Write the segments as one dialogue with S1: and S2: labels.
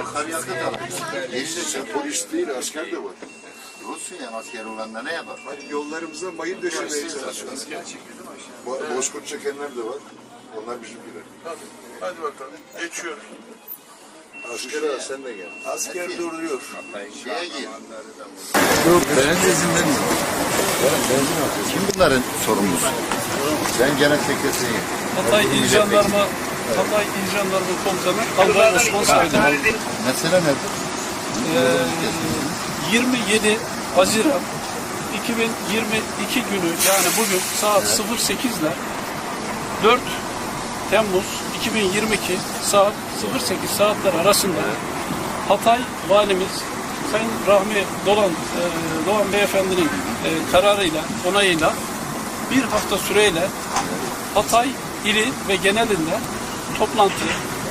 S1: Akaryakıt.
S2: Geçti polis değil asker de var.
S1: Rusya yani asker olanlar ne yapar?
S2: Yollarımıza mayın döşemeye çalışıyoruz. Bo bozkurt çekenler de var. Onlar bizimkiler.
S3: Hadi, hadi bakalım. Geçiyoruz.
S2: Asker ağa sen de gel.
S3: Asker duruyor.
S1: Şeye gir. Kim bunların sorumlusu? Ben genel sekreteriyim.
S4: Hatay İl Jandarma Hatay İl Jandarma Komutanı Albay Osman Saydı.
S1: Mesele nedir?
S4: Ee, 27 Haziran 2022 günü yani bugün saat 08 ile 4 Temmuz 2022 saat 08 saatler arasında Hatay Valimiz Sayın Rahmi Dolan, e, Doğan Beyefendi'nin e, kararıyla, onayıyla bir hafta süreyle Hatay ili ve genelinde toplantı,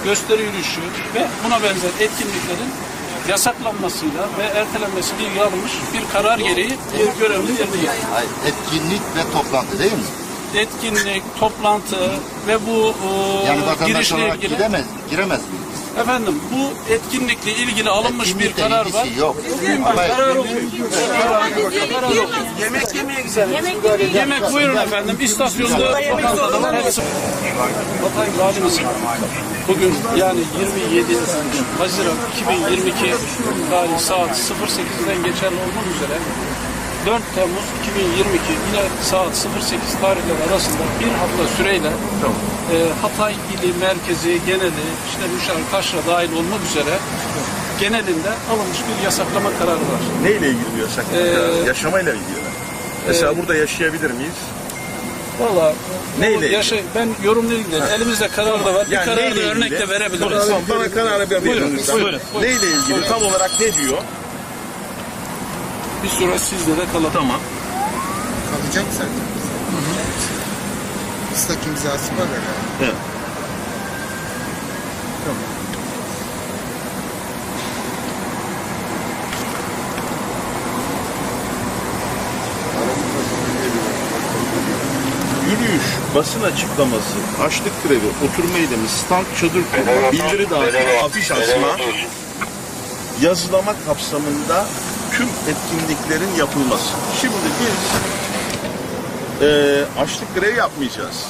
S4: gösteri yürüyüşü ve buna benzer etkinliklerin yasaklanmasıyla ve ertelenmesiyle ilgili alınmış bir karar gereği bir görevli yerine.
S1: Hayır, etkinlik ve toplantı değil mi?
S4: Etkinlik, toplantı ve bu e,
S1: Yani
S4: girişle ilgili
S1: gidemez, giremez mi?
S4: Efendim bu etkinlikle ilgili alınmış bir
S1: Etkinlikle
S4: karar var.
S1: yok. Ama
S4: Karar okuyun. Karar okuyun.
S5: Yemek yemeye gidelim.
S4: Yemek buyurun efendim. İstasyonda Valimiz bugün yani 27 Haziran 2022 tarih saat 08'den geçerli olmak üzere 4 Temmuz 2022 yine saat 08 tarihleri arasında bir hafta süreyle e, Hatay ili merkezi geneli işte Müşar Kaşra dahil olmak üzere genelinde alınmış bir yasaklama kararı var.
S3: Neyle ilgili bu yasak?
S4: Ee,
S3: Yaşamayla ilgili mi? Mesela burada yaşayabilir miyiz?
S4: Valla
S3: Neyle ilgili?
S4: yaşa, ben yorumlayayım dedim. Elimizde karar da var. Bir
S3: Yani
S4: kararı
S3: neyle
S4: örnek
S3: ilgili?
S4: de verebiliriz.
S3: Tamam, bana kararı bir
S4: Buyurun,
S3: verin lütfen.
S4: buyurun, buyurun.
S3: Neyle ilgili? Tam olarak ne diyor?
S4: Bir süre sizde de kalalım.
S3: Tamam.
S6: kalacak zaten. Islak imzası var herhalde.
S3: Evet. Yürüyüş, basın açıklaması, açlık grevi, oturma eylemi, stand çadır kurma, bildiri dağıtma, afiş asma, yazılama kapsamında tüm etkinliklerin yapılması. Şimdi biz e, açlık grevi yapmayacağız.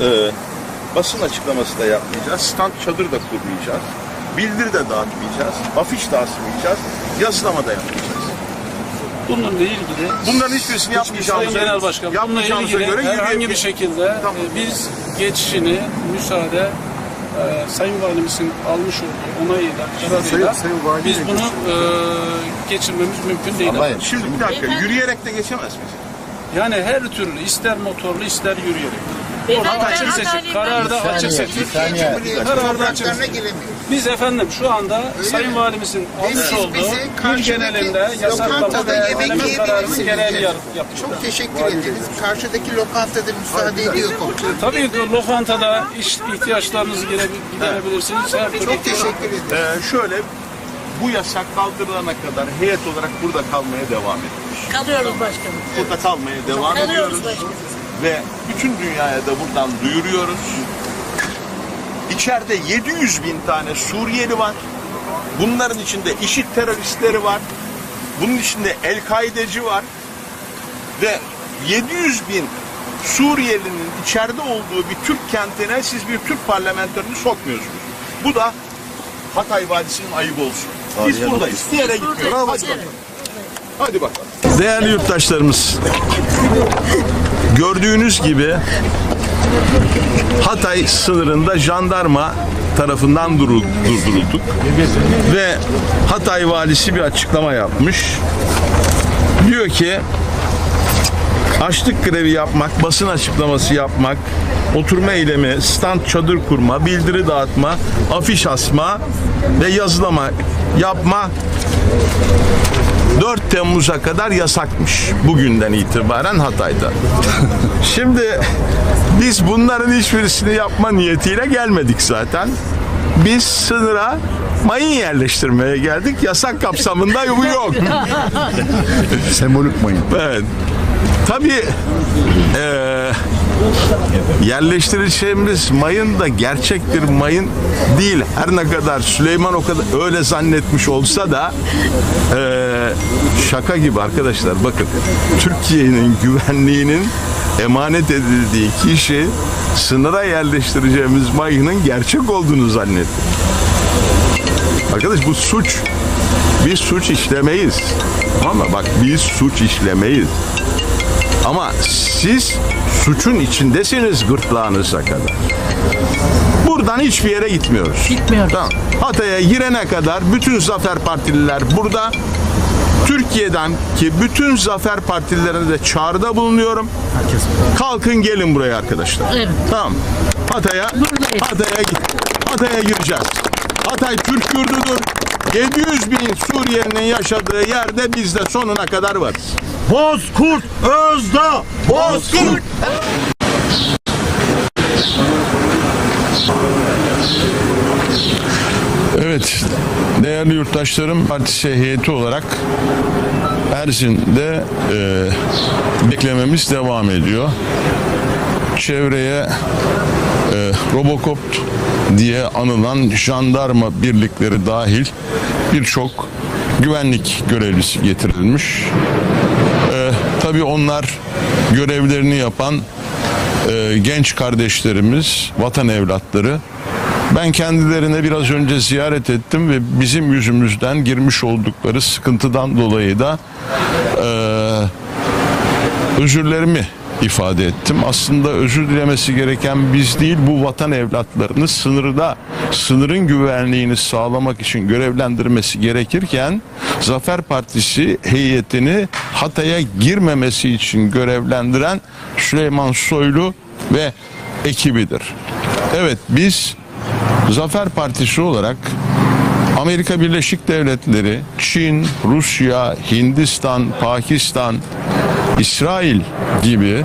S3: E, basın açıklaması da yapmayacağız. Stand çadır da kurmayacağız. Bildiri de dağıtmayacağız. Afiş de asmayacağız. Yazılama da yapmayacağız.
S4: Bununla ilgili
S3: Bunların hiçbirisini
S4: Sayın
S3: yapmayacağımıza,
S4: Genel Başkan, bununla
S3: yapmayacağımıza
S4: ilgili
S3: göre
S4: herhangi bir
S3: yürüyebiliriz.
S4: şekilde
S3: Tamam.
S4: e, biz geçişini müsaade e, Sayın Valimizin almış olduğu onayıyla, kararıyla
S2: Sayın- Sayın
S4: biz bunu e, geçirmemiz mümkün değil.
S1: Ama
S3: Şimdi bir dakika yürüyerek de geçemez miyiz?
S4: Yani her türlü ister motorlu ister yürüyerek. Orada açık.
S5: Hatarlıyım.
S4: Kararda
S1: Bir
S4: açık
S1: saniye, saniye.
S4: Kararda açık
S6: Topraklarına
S4: seçik.
S6: giremiyor.
S4: Biz efendim şu anda Sayın Valimizin almış
S6: siz
S4: olduğu
S6: bizi
S4: il
S6: karşıdaki
S4: genelinde yasaklama
S6: lokantada
S4: ve
S6: yemek
S4: erteleme kararının
S6: yiyebilirsiniz
S4: gereğini yap-.
S6: Çok teşekkür ederiz. Karşıdaki lokantada müsaade ediyor komutanım.
S4: Tabii ki lokantada iş ihtiyaçlarınızı gire- giderebilirsiniz. Her türlü
S6: Çok teşekkür ederim.
S3: Ee, şöyle bu yasak kaldırılana kadar heyet olarak burada kalmaya devam ediyoruz.
S5: Kalıyoruz başkanım.
S3: Burada kalmaya devam ediyoruz.
S5: Kalıyoruz başkanım.
S3: Ve bütün dünyaya da buradan duyuruyoruz. İçeride 700 bin tane Suriyeli var. Bunların içinde IŞİD teröristleri var. Bunun içinde El-Kaideci var. Ve 700 bin Suriyelinin içeride olduğu bir Türk kentine siz bir Türk parlamenterini sokmuyorsunuz. Bu da Hatay Vadisi'nin ayıbı olsun. Biz buradayız. Bir yere gitmiyoruz. Hadi bakalım. Hadi bakalım. Değerli yurttaşlarımız, gördüğünüz gibi Hatay sınırında jandarma tarafından durul- durdurulduk. Ve Hatay valisi bir açıklama yapmış. Diyor ki açlık grevi yapmak, basın açıklaması yapmak, oturma eylemi, stand çadır kurma, bildiri dağıtma, afiş asma ve yazılama yapma 4 Temmuz'a kadar yasakmış bugünden itibaren Hatay'da. Şimdi biz bunların hiçbirisini yapma niyetiyle gelmedik zaten. Biz sınıra mayın yerleştirmeye geldik. Yasak kapsamında bu yok.
S2: Sembolik mayın.
S3: Evet. Tabii eee yerleştireceğimiz mayın da gerçek bir mayın değil. Her ne kadar Süleyman o kadar öyle zannetmiş olsa da eee, şaka gibi arkadaşlar. Bakın Türkiye'nin güvenliğinin emanet edildiği kişi sınıra yerleştireceğimiz mayının gerçek olduğunu zannetti. Arkadaş bu suç. Biz suç işlemeyiz. Ama bak biz suç işlemeyiz. Ama siz suçun içindesiniz gırtlağınıza kadar. Buradan hiçbir yere gitmiyoruz.
S5: Gitmiyoruz.
S3: Tamam. Hatay'a girene kadar bütün zafer partililer burada. Türkiye'den ki bütün zafer partilerine de çağrıda bulunuyorum. Kalkın gelin buraya arkadaşlar.
S5: Evet.
S3: Tamam. Hatay'a. Hatay'a git. Hatay'a gireceğiz. Hatay Türk yurdudur. 700 bin Suriyelinin yaşadığı yerde biz de sonuna kadar varız.
S7: Bozkurt Özda Bozkurt
S3: Evet, değerli yurttaşlarım, partisi heyeti olarak Erzin'de e, beklememiz devam ediyor. Çevreye Robocop diye anılan jandarma birlikleri dahil birçok güvenlik görevlisi getirilmiş. E, tabii onlar görevlerini yapan e, genç kardeşlerimiz, vatan evlatları. Ben kendilerine biraz önce ziyaret ettim ve bizim yüzümüzden girmiş oldukları sıkıntıdan dolayı da e, özürlerimi ifade ettim. Aslında özür dilemesi gereken biz değil bu vatan evlatlarını sınırda sınırın güvenliğini sağlamak için görevlendirmesi gerekirken Zafer Partisi heyetini Hatay'a girmemesi için görevlendiren Süleyman Soylu ve ekibidir. Evet biz Zafer Partisi olarak Amerika Birleşik Devletleri, Çin, Rusya, Hindistan, Pakistan, İsrail gibi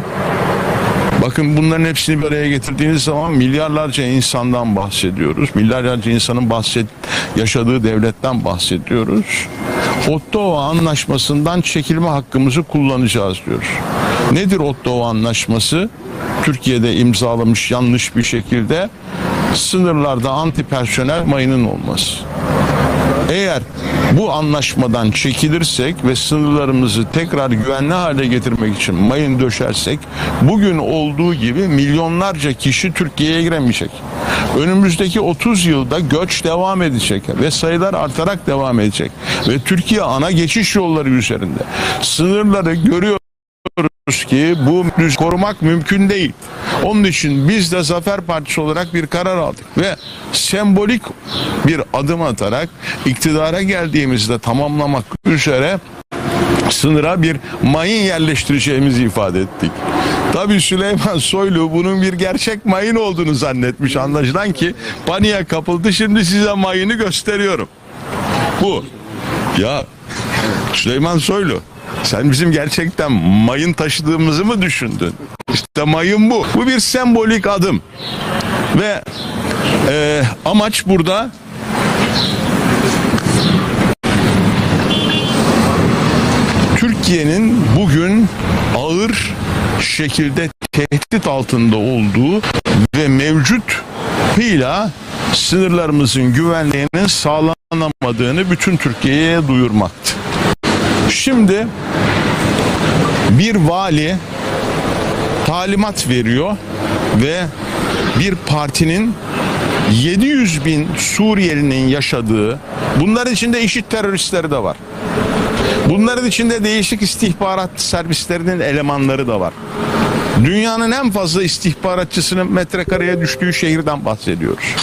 S3: bakın bunların hepsini bir araya getirdiğiniz zaman milyarlarca insandan bahsediyoruz. Milyarlarca insanın bahset yaşadığı devletten bahsediyoruz. Ottawa Anlaşması'ndan çekilme hakkımızı kullanacağız diyoruz. Nedir Ottawa Anlaşması? Türkiye'de imzalamış yanlış bir şekilde sınırlarda anti personel mayının olması. Eğer bu anlaşmadan çekilirsek ve sınırlarımızı tekrar güvenli hale getirmek için mayın döşersek bugün olduğu gibi milyonlarca kişi Türkiye'ye giremeyecek. Önümüzdeki 30 yılda göç devam edecek ve sayılar artarak devam edecek. Ve Türkiye ana geçiş yolları üzerinde. Sınırları görüyor biliyoruz ki bu düz korumak mümkün değil. Onun için biz de Zafer Partisi olarak bir karar aldık ve sembolik bir adım atarak iktidara geldiğimizde tamamlamak üzere sınıra bir mayın yerleştireceğimizi ifade ettik. Tabii Süleyman Soylu bunun bir gerçek mayın olduğunu zannetmiş anlaşılan ki paniğe kapıldı. Şimdi size mayını gösteriyorum. Bu. Ya Süleyman Soylu sen bizim gerçekten mayın taşıdığımızı mı düşündün? İşte mayın bu. Bu bir sembolik adım. Ve e, amaç burada Türkiye'nin bugün ağır şekilde tehdit altında olduğu ve mevcut hıyla sınırlarımızın güvenliğinin sağlanamadığını bütün Türkiye'ye duyurmaktı. Şimdi bir vali talimat veriyor ve bir partinin 700 bin Suriyelinin yaşadığı, bunların içinde IŞİD teröristleri de var. Bunların içinde değişik istihbarat servislerinin elemanları da var. Dünyanın en fazla istihbaratçısının metrekareye düştüğü şehirden bahsediyoruz.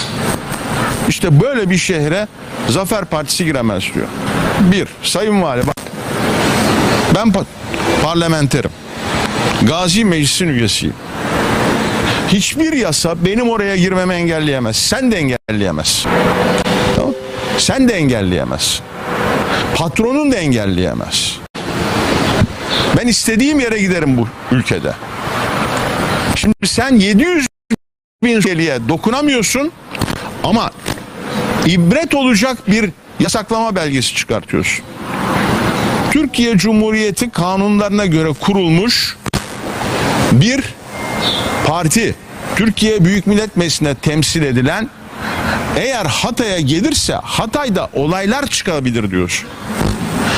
S3: İşte böyle bir şehre Zafer Partisi giremez diyor. Bir, Sayın Vali bak ben pa- parlamenterim. Gazi Meclisi'nin üyesiyim. Hiçbir yasa benim oraya girmemi engelleyemez. Sen de engelleyemez. Tamam? Sen de engelleyemez. Patronun da engelleyemez. Ben istediğim yere giderim bu ülkede. Şimdi sen 700 bin Suriyeli'ye dokunamıyorsun ama ibret olacak bir yasaklama belgesi çıkartıyorsun. Türkiye Cumhuriyeti kanunlarına göre kurulmuş bir parti Türkiye Büyük Millet Meclisi'ne temsil edilen eğer Hatay'a gelirse Hatay'da olaylar çıkabilir diyor.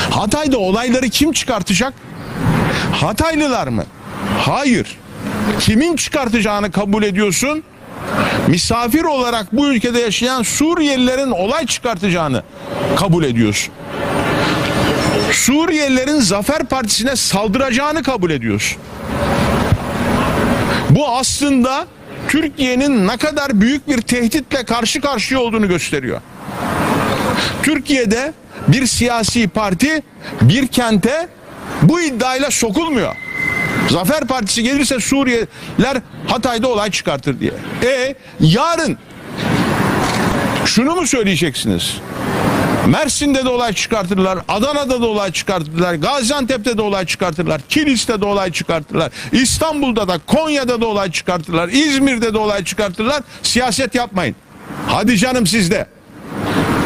S3: Hatay'da olayları kim çıkartacak? Hataylılar mı? Hayır. Kimin çıkartacağını kabul ediyorsun? Misafir olarak bu ülkede yaşayan Suriyelilerin olay çıkartacağını kabul ediyorsun. Suriyelilerin Zafer Partisi'ne saldıracağını kabul ediyorsun. Bu aslında Türkiye'nin ne kadar büyük bir tehditle karşı karşıya olduğunu gösteriyor. Türkiye'de bir siyasi parti bir kente bu iddiayla sokulmuyor. Zafer Partisi gelirse Suriyeliler Hatay'da olay çıkartır diye. E yarın şunu mu söyleyeceksiniz? Mersin'de de olay çıkartırlar, Adana'da da olay çıkartırlar, Gaziantep'te de olay çıkartırlar, Kilis'te de olay çıkartırlar, İstanbul'da da, Konya'da da olay çıkartırlar, İzmir'de de olay çıkartırlar. Siyaset yapmayın. Hadi canım sizde.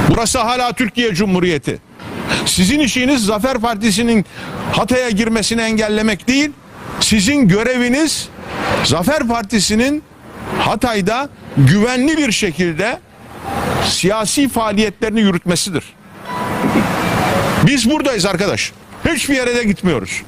S3: Burası hala Türkiye Cumhuriyeti. Sizin işiniz Zafer Partisi'nin Hatay'a girmesini engellemek değil. Sizin göreviniz Zafer Partisi'nin Hatay'da güvenli bir şekilde siyasi faaliyetlerini yürütmesidir. Biz buradayız arkadaş. Hiçbir yere de gitmiyoruz.